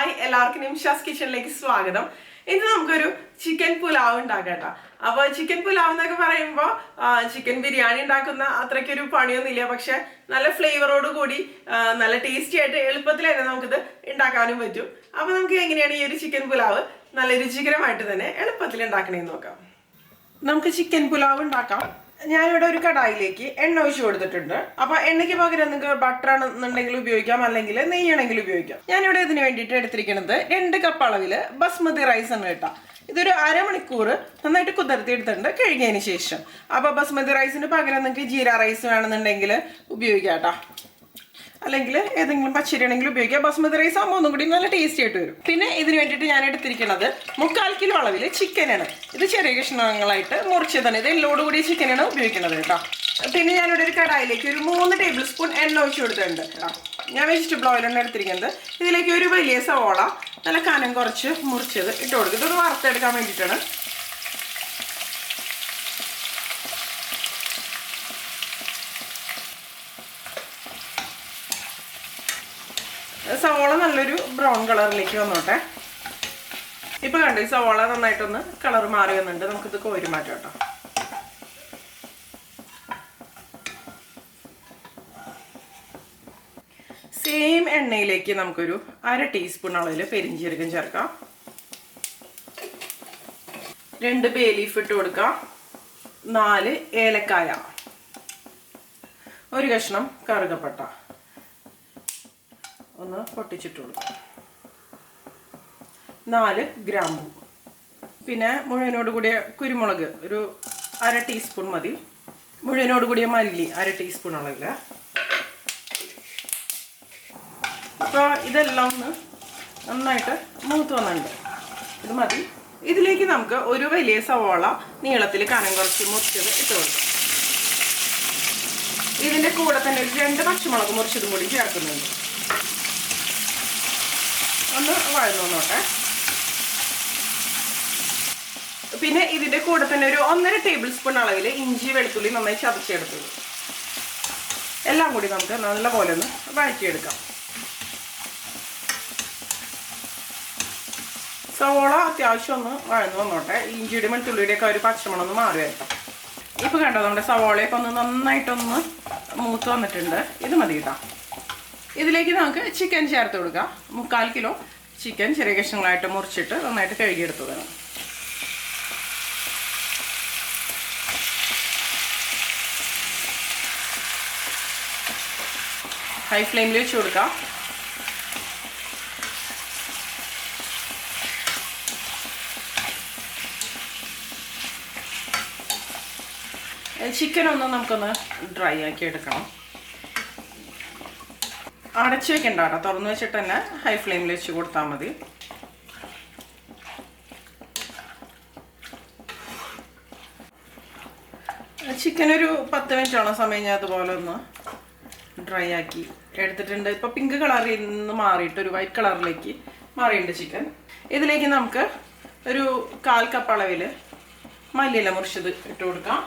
Hi എല്ലാവർക്കും നിംഷാസ് കിച്ചണിലേക്ക് സ്വാഗതം. ഇന്ന് നമുക്കൊരു ചിക്കൻ പുലാവ് ഉണ്ടാക്കാം അപ്പൊ ചിക്കൻ പുലാവ് എന്നൊക്കെ പറയുമ്പോൾ ചിക്കൻ ബിരിയാണി ഉണ്ടാക്കുന്ന അത്രയ്ക്കൊരു പണിയൊന്നുമില്ല. പക്ഷെ നല്ല ഫ്ലേവറോട് കൂടി നല്ല ടേസ്റ്റി ആയിട്ട് എളുപ്പത്തിൽ തന്നെ നമുക്കിത് ഉണ്ടാക്കാനും പറ്റും. അപ്പൊ നമുക്ക് എങ്ങനെയാണ് ഈ ഒരു ചിക്കൻ പുലാവ് നല്ല രുചികരമായിട്ട് തന്നെ എളുപ്പത്തിൽ ഉണ്ടാക്കണേന്ന് നോക്കാം. നമുക്ക് ചിക്കൻ പുലാവ് ഉണ്ടാക്കാം. ഞാനിവിടെ ഒരു കടായിലേക്ക് എണ്ണ ഒഴിച്ച് കൊടുത്തിട്ടുണ്ട്. അപ്പൊ എണ്ണയ്ക്ക് പകരം നിങ്ങൾക്ക് ബട്ടർ ആണെന്നുണ്ടെങ്കിൽ ഉപയോഗിക്കാം അല്ലെങ്കിൽ നെയ്യാണെങ്കിൽ ഉപയോഗിക്കാം. ഞാനിവിടെ ഇതിന് വേണ്ടിയിട്ട് എടുത്തിരിക്കുന്നത് രണ്ട് കപ്പ് അളവിൽ ബസ്മതി റൈസ് ആണ് കേട്ടോ. ഇതൊരു അരമണിക്കൂർ നന്നായിട്ട് കുതിർത്തി എടുത്തിട്ടുണ്ട് കഴുകിയതിന് ശേഷം. അപ്പൊ ബസ്മതി റൈസിന് പകരം നിങ്ങൾക്ക് ജീര റൈസ് വേണമെന്നുണ്ടെങ്കിൽ ഉപയോഗിക്കാം കേട്ടോ. അല്ലെങ്കിൽ ഏതെങ്കിലും പച്ചരി ആണെങ്കിൽ ഉപയോഗിക്കാം ബസ്മതി റൈസ് ആകുമ്പോൾ ഒന്നും കൂടി നല്ല ടേസ്റ്റി ആയിട്ട് വരും. പിന്നെ ഇതിന് വേണ്ടിയിട്ട് ഞാൻ എടുത്തിരിക്കുന്നത് മുക്കാൽ കിലോ അളവിൽ ചിക്കനാണ് ഇത് ചെറിയ കഷ്ണങ്ങളായിട്ട് മുറിച്ചതാണ് ഇത് എല്ലോട് കൂടി ചിക്കനാണ് ഉപയോഗിക്കുന്നത് കേട്ടോ. പിന്നെ ഞാനിവിടെ ഒരു കടായിലേക്ക് ഒരു മൂന്ന് ടേബിൾ സ്പൂൺ എണ്ണ ഒഴിച്ച് കൊടുത്തിട്ടുണ്ട് കേട്ടോ. ഞാൻ വെജിറ്റബിൾ ഓയിലാണ് എടുത്തിരിക്കുന്നത്. ഇതിലേക്ക് ഒരു വലിയ സവോള നല്ല കനം കുറച്ച് മുറിച്ചത് ഇട്ട് കൊടുക്കും ഇതൊന്ന് വറുത്തെടുക്കാൻ വേണ്ടിയിട്ടാണ്. സവോള നല്ലൊരു ബ്രൗൺ കളറിലേക്ക് വന്നോട്ടെ. ഇപ്പൊ കണ്ടു ഈ സവോള നന്നായിട്ടൊന്ന് കളർ മാറി വന്നിട്ടുണ്ട്. നമുക്കിത് കോരി മാറ്റാം കേട്ടോ. സെയിം എണ്ണയിലേക്ക് നമുക്കൊരു അര ടീസ്പൂൺ അളവിൽ പെരിഞ്ചീരകം ചേർക്കാം. രണ്ട് ബേ ലീഫ് ഇട്ട് കൊടുക്കാം. നാല് ഏലക്കായ. ഒരു കഷ്ണം കറുകപ്പട്ട. ഒന്ന് പൊട്ടിച്ചിട്ടുള്ളൂ. നാല് ഗ്രാമ്പു പിന്നെ മുഴുവനോട് കൂടിയ കുരുമുളക് ഒരു അര ടീസ്പൂൺ മതി. മുഴുവനോട് കൂടിയ മല്ലി അര ടീസ്പൂൺ അളവിൽ അപ്പോൾ ഇതെല്ലാം ഒന്ന് നന്നായിട്ട് മൂത്ത് വന്നിട്ടുണ്ട്. ഇത് മതി. ഇതിലേക്ക് നമുക്ക് ഒരു വലിയ സവോള നീളത്തിൽ കനം കുറച്ച് മുറിച്ചത് ഇട്ട് കൊടുക്കാം. ഇതിന്റെ കൂടെ തന്നെ ഒരു രണ്ട് പച്ചമുളക് മുറിച്ചതും കൂടി ചേർക്കുന്നുണ്ട്. ഒന്ന് വഴന്നു നോട്ടെ പിന്നെ ഇതിന്റെ കൂടെ തന്നെ ഒരു ഒന്നര ടേബിൾ സ്പൂൺ അളവിൽ ഇഞ്ചി വെളുത്തുള്ളി നന്നായി ചതച്ചെടുത്തത്. എല്ലാം കൂടി നമുക്ക് നല്ലപോലെ ഒന്ന് വഴറ്റിയെടുക്കാം. സവോള അത്യാവശ്യം ഒന്ന് വഴന്നു വന്നോട്ടെ. ഇഞ്ചിയുടെ വെളുത്തുള്ളിയുടെ ഒക്കെ ഒരു പച്ചമണം ഒന്ന് മാറി വരട്ടെ ഇപ്പൊ കണ്ടോ നമ്മുടെ സവോളയൊക്കെ ഒന്ന് നന്നായിട്ടൊന്ന് മൂത്ത് വന്നിട്ടുണ്ട്. ഇത് മതി കേട്ടോ. ഇതിലേക്ക് നമുക്ക് ചിക്കൻ ചേർത്ത് കൊടുക്കാം. മുക്കാൽ കിലോ ചിക്കൻ ചെറിയ കഷ്ണങ്ങളായിട്ട് മുറിച്ചിട്ട് നന്നായിട്ട് കഴുകിയെടുത്ത് വേണം ഹൈ ഫ്ലെയിമിൽ വെച്ച് കൊടുക്കാം. ചിക്കൻ ഒന്ന് നമുക്കൊന്ന് ഡ്രൈ ആക്കി എടുക്കണം. അടച്ചു വെക്കണ്ട കേട്ടോ. തുറന്നു വെച്ചിട്ട് തന്നെ ഹൈ ഫ്ലെയിമിൽ വെച്ച് കൊടുത്താൽ മതി. ചിക്കൻ ഒരു പത്ത് മിനിറ്റോളം സമയം ഞാൻ അതുപോലെ ഒന്ന് ഡ്രൈ ആക്കി എടുത്തിട്ടുണ്ട്. ഇപ്പൊ പിങ്ക് കളറിൽ നിന്ന് മാറിയിട്ട് ഒരു വൈറ്റ് കളറിലേക്ക് മാറിയിട്ടുണ്ട് ചിക്കൻ ഇതിലേക്ക് നമുക്ക് ഒരു കാൽ കപ്പ് അളവിൽ മല്ലിയില മുറിച്ചത് ഇട്ട് കൊടുക്കാം.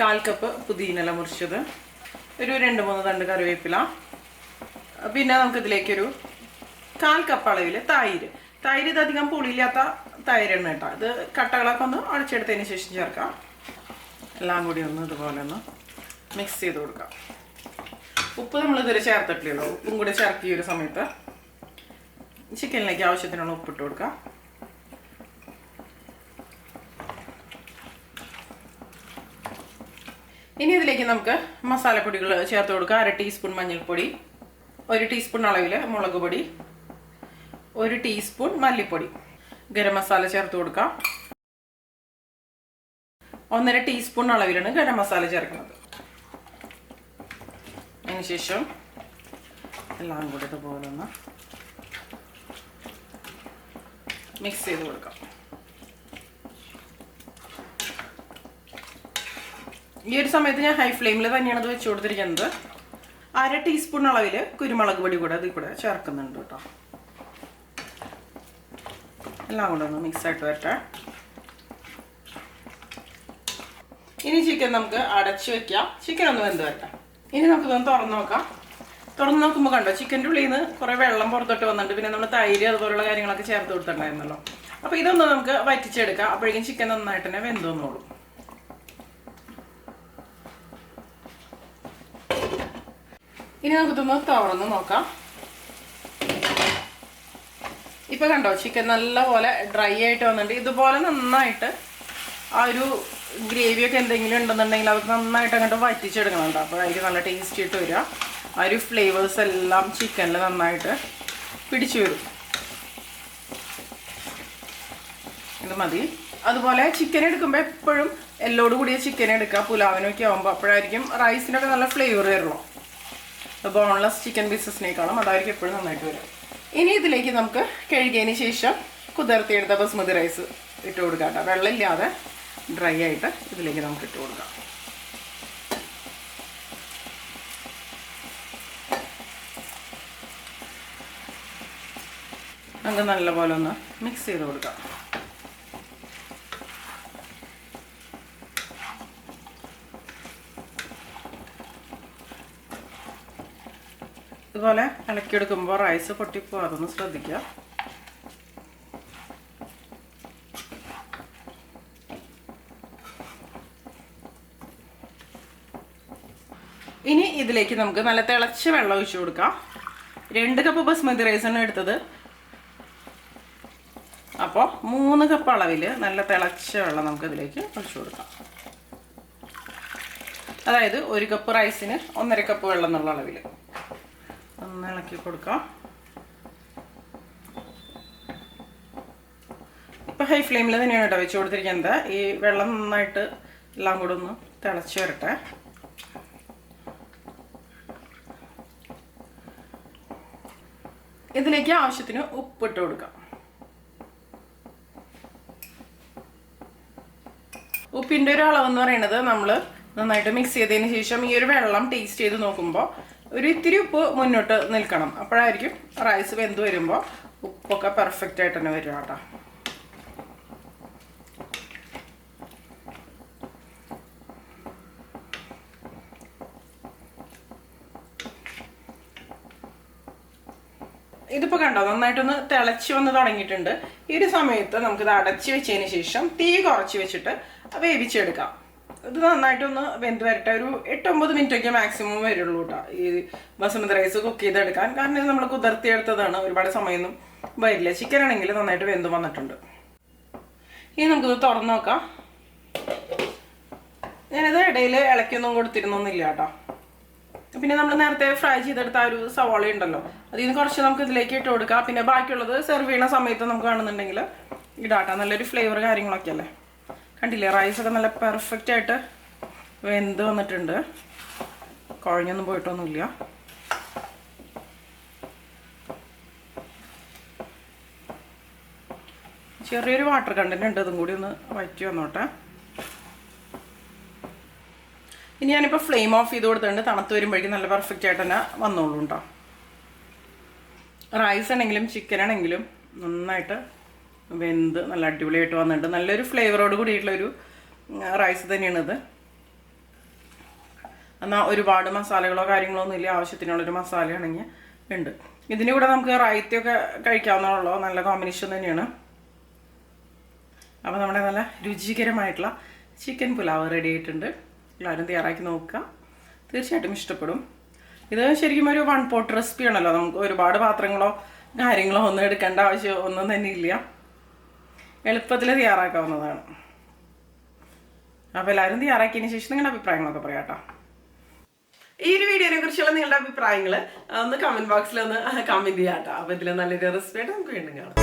കാൽ കപ്പ് പുതിയിനില മുറിച്ചത്. ഒരു രണ്ട് മൂന്ന് തണ്ട് കറിവേപ്പില. പിന്നെ നമുക്ക് ഇതിലേക്കൊരു കാൽ കപ്പ് അളവിൽ തൈര്. തൈര് ഇത് അധികം പുളിയില്ലാത്ത തൈരാണ് കേട്ടോ. ഇത് കട്ടകളൊക്കെ ഒന്ന് അടിച്ചെടുത്തതിന് ശേഷം ചേർക്കാം. എല്ലാം കൂടി ഒന്ന് ഇതുപോലെ ഒന്ന് മിക്സ് ചെയ്ത് കൊടുക്കാം. ഉപ്പ് നമ്മൾ ഇതുവരെ ചേർത്തിട്ടില്ലല്ലോ. ഉപ്പും കൂടി ചേർക്കിയ ഒരു സമയത്ത് ചിക്കനിലേക്ക് ആവശ്യത്തിനുള്ള ഉപ്പിട്ട് കൊടുക്കാം. ഇനി ഇതിലേക്ക് നമുക്ക് മസാലപ്പൊടികൾ ചേർത്ത് കൊടുക്കാം. അര ടീസ്പൂൺ മഞ്ഞൾപ്പൊടി. ഒരു ടീസ്പൂൺ അളവിൽ മുളക് പൊടി ഒരു ടീസ്പൂൺ മല്ലിപ്പൊടി. ഗരം മസാല ചേർത്ത് കൊടുക്കാം. ഒന്നര ടീസ്പൂൺ അളവിലാണ് ഗരം മസാല ചേർക്കുന്നത്. അതിനുശേഷം എല്ലാം കൂടി ഇതുപോലെ ഒന്ന് മിക്സ് ചെയ്ത് കൊടുക്കാം. ഈ ഒരു സമയത്ത് ഞാൻ ഹൈ ഫ്ലെയിമിൽ തന്നെയാണ് ഇത് വെച്ച് കൊടുത്തിരിക്കുന്നത്. അര ടീസ്പൂൺ അളവിൽ കുരുമുളക് പൊടി കൂടെ ഇതിൽ കൂടെ ചേർക്കുന്നുണ്ട് കേട്ടോ. എല്ലാം കൂടെ ഒന്ന് മിക്സ് ആയിട്ട് വരട്ടെ. ഇനി ചിക്കൻ നമുക്ക് അടച്ച് വെക്കാം. ചിക്കൻ ഒന്ന് വെന്ത് വരട്ടെ. ഇനി നമുക്കിതൊന്ന് തുറന്ന് നോക്കാം. തുറന്ന് നോക്കുമ്പോൾ കണ്ടോ ചിക്കന്റെ ഉള്ളിൽ നിന്ന് കുറേ വെള്ളം പുറത്തോട്ട് വന്നിട്ടുണ്ട്. പിന്നെ നമ്മൾ തൈര് അതുപോലുള്ള കാര്യങ്ങളൊക്കെ ചേർത്ത് കൊടുത്തിട്ടുണ്ടായിരുന്നല്ലോ. അപ്പോൾ ഇതൊന്ന് നമുക്ക് വറ്റിച്ചെടുക്കാം. അപ്പോഴേക്കും ചിക്കൻ നന്നായിട്ട് തന്നെ വെന്തോന്നോളൂ ഇനി നമുക്കിതൊന്ന് തുറന്ന് നോക്കാം. ഇപ്പൊ കണ്ടോ ചിക്കൻ നല്ലപോലെ ഡ്രൈ ആയിട്ട് വന്നിട്ടുണ്ട്. ഇതുപോലെ നന്നായിട്ട് ആ ഒരു ഗ്രേവി ഒക്കെ എന്തെങ്കിലും ഉണ്ടെന്നുണ്ടെങ്കിൽ അവർക്ക് നന്നായിട്ട് അങ്ങോട്ട് വറ്റിച്ചെടുക്കണുണ്ട് അപ്പോൾ അതിന് നല്ല ടേസ്റ്റ് ഇട്ട് വരിക. ആ ഒരു ഫ്ലേവേഴ്സ് എല്ലാം ചിക്കനിൽ നന്നായിട്ട് പിടിച്ചു വരും. ഇത് മതി. അതുപോലെ ചിക്കൻ എടുക്കുമ്പോൾ എപ്പോഴും എല്ലോട് കൂടിയ ചിക്കൻ എടുക്കുക. പുലാവിനൊക്കെ ആകുമ്പോൾ അപ്പോഴായിരിക്കും റൈസിനൊക്കെ നല്ല ഫ്ലേവർ വരുള്ളൂ. ബോൺലെസ് ചിക്കൻ പീസസിനേക്കാളും അതായിരിക്കും എപ്പോഴും നന്നായിട്ട് വരും ഇനി ഇതിലേക്ക് നമുക്ക് കഴുകിയതിന് ശേഷം കുതിർത്തിയെടുത്ത ബസ്മതി റൈസ് ഇട്ട് കൊടുക്കാം കേട്ടോ. വെള്ളമില്ലാതെ ഡ്രൈ ആയിട്ട് ഇതിലേക്ക് നമുക്ക് ഇട്ട് കൊടുക്കാം. നമുക്ക് നല്ലപോലെ ഒന്ന് മിക്സ് ചെയ്ത് കൊടുക്കാം. ഇതുപോലെ ഇളക്കിയെടുക്കുമ്പോൾ റൈസ് പൊട്ടിപ്പോകാതൊന്ന് ശ്രദ്ധിക്കുക. ഇനി ഇതിലേക്ക് നമുക്ക് നല്ല തിളച്ച വെള്ളം ഒഴിച്ചു കൊടുക്കാം. രണ്ട് കപ്പ് ബസ്മതി റൈസാണ് എടുത്തത്. അപ്പോൾ മൂന്ന് കപ്പ് അളവിൽ നല്ല തിളച്ച വെള്ളം നമുക്ക് ഇതിലേക്ക് ഒഴിച്ചു കൊടുക്കാം. അതായത് ഒരു കപ്പ് റൈസിന് ഒന്നര കപ്പ് വെള്ളം എന്നുള്ള അളവിൽ ഒന്ന് ഇളക്കി കൊടുക്കാം. ഇപ്പം ഹൈ ഫ്ലെയിമിൽ തന്നെയാണ് കേട്ടോ വെച്ച് കൊടുത്തിരിക്കുന്നത്. ഈ വെള്ളം നന്നായിട്ട് എല്ലാം കൂടെ ഒന്ന് തിളച്ച് വരട്ടെ. ഇതിലേക്ക് ആവശ്യത്തിന് ഉപ്പിട്ട് കൊടുക്കാം. ഉപ്പിന്റെ ഒരു അളവെന്ന് പറയുന്നത് നമ്മൾ നന്നായിട്ട് മിക്സ് ചെയ്തതിന് ശേഷം ഈ ഒരു വെള്ളം ടേസ്റ്റ് ചെയ്ത് നോക്കുമ്പോൾ ഒരു ഇത്തിരി ഉപ്പ് മുന്നോട്ട് നിൽക്കണം. അപ്പോഴായിരിക്കും റൈസ് വെന്ത് വരുമ്പോൾ ഉപ്പൊക്കെ പെർഫെക്റ്റ് ആയിട്ട് തന്നെ വരും കേട്ടോ. ഇതിപ്പോൾ കണ്ടോ നന്നായിട്ടൊന്ന് തിളച്ച് വന്ന് തുടങ്ങിയിട്ടുണ്ട്. ഈ ഒരു സമയത്ത് നമുക്കിത് അടച്ച് വെച്ചതിന് ശേഷം തീ കുറച്ച് വെച്ചിട്ട് വേവിച്ചെടുക്കാം. ഇത് നന്നായിട്ടൊന്ന് വെന്ത് വരട്ടെ ഒരു എട്ടൊമ്പത് മിനിറ്റ് ഒക്കെ മാക്സിമം വരുള്ളൂ കേട്ടോ ഈ ബസുമതി റൈസ് കുക്ക് ചെയ്തെടുക്കാൻ. കാരണം ഇത് നമ്മൾ കുതിർത്തിയെടുത്തതാണ്. ഒരുപാട് സമയമൊന്നും വരില്ല. ചിക്കൻ ആണെങ്കിൽ നന്നായിട്ട് വെന്ത് വന്നിട്ടുണ്ട്. ഇനി നമുക്കിത് തുറന്നു നോക്കാം. ഞാനിത് ഇടയിൽ ഇളക്കിയൊന്നും കൊടുത്തിരുന്നൊന്നുമില്ല കേട്ടോ പിന്നെ നമ്മൾ നേരത്തെ ഫ്രൈ ചെയ്തെടുത്ത ആ ഒരു സവാള ഉണ്ടല്ലോ. അതിൽ നിന്ന് കുറച്ച് നമുക്ക് ഇതിലേക്ക് ഇട്ട് കൊടുക്കാം. പിന്നെ ബാക്കിയുള്ളത് സെർവ് ചെയ്യുന്ന സമയത്ത് നമുക്ക് കാണുന്നുണ്ടെങ്കിൽ ഇടാട്ടോ. നല്ലൊരു ഫ്ലേവർ കാര്യങ്ങളൊക്കെ അല്ലേ കണ്ടില്ലേ റൈസൊക്കെ നല്ല പെർഫെക്റ്റ് ആയിട്ട് വെന്ത് വന്നിട്ടുണ്ട്. കുഴഞ്ഞൊന്നും പോയിട്ടൊന്നുമില്ല. ചെറിയൊരു വാട്ടർ കണ്ടന്റ് ഉണ്ട് അതും കൂടി ഒന്ന് വറ്റി വന്നോട്ടെ. ഇനി ഞാനിപ്പോൾ ഫ്ലെയിം ഓഫ് ചെയ്ത് കൊടുത്തിട്ടുണ്ട്. തണുത്ത് വരുമ്പോഴേക്കും നല്ല പെർഫെക്റ്റ് ആയിട്ട് തന്നെ വന്നോളൂ കേട്ടോ റൈസ് ആണെങ്കിലും ചിക്കൻ ആണെങ്കിലും നന്നായിട്ട് വെന്ത് നല്ല അടിപൊളിയായിട്ട് വന്നിട്ടുണ്ട്. നല്ലൊരു ഫ്ലേവറോട് കൂടിയിട്ടുള്ളൊരു റൈസ് തന്നെയാണിത്. എന്നാൽ ഒരുപാട് മസാലകളോ കാര്യങ്ങളോ ഒന്നും ഇല്ല. ആവശ്യത്തിനുള്ളൊരു മസാലയാണെങ്കിൽ ഉണ്ട്. ഇതിന്റെ കൂടെ നമുക്ക് റൈത്തൊക്കെ കഴിക്കാവുന്നതുള്ളൂ നല്ല കോമ്പിനേഷൻ തന്നെയാണ്. അപ്പോൾ നമ്മുടെ നല്ല രുചികരമായിട്ടുള്ള ചിക്കൻ പുലാവ് റെഡി ആയിട്ടുണ്ട്. എല്ലാവരും തയ്യാറാക്കി നോക്കുക. തീർച്ചയായിട്ടും ഇഷ്ടപ്പെടും. ഇത് ശരിക്കും ഒരു വൺ പോട്ട് റെസിപ്പി ആണല്ലോ. നമുക്ക് ഒരുപാട് പാത്രങ്ങളോ കാര്യങ്ങളോ ഒന്നും എടുക്കേണ്ട ആവശ്യം ഒന്നും തന്നെ ഇല്ല. എളുപ്പത്തിൽ തയ്യാറാക്കാവുന്നതാണ്. അപ്പോൾ എല്ലാവരും തയ്യാറാക്കിയതിന് ശേഷം നിങ്ങളുടെ അഭിപ്രായങ്ങളൊക്കെ പറയാം കേട്ടോ. ഈ ഒരു വീഡിയോനെ കുറിച്ചുള്ള നിങ്ങളുടെ അഭിപ്രായങ്ങൾ ഒന്ന് കമന്റ് ബോക്സിൽ ഒന്ന് കമന്റ് ചെയ്യാം കേട്ടോ. അപ്പോൾ ഇതിൽ നല്ലൊരു റെസിപ്പി ആയിട്ട് നമുക്ക് വീണ്ടും കാണാം.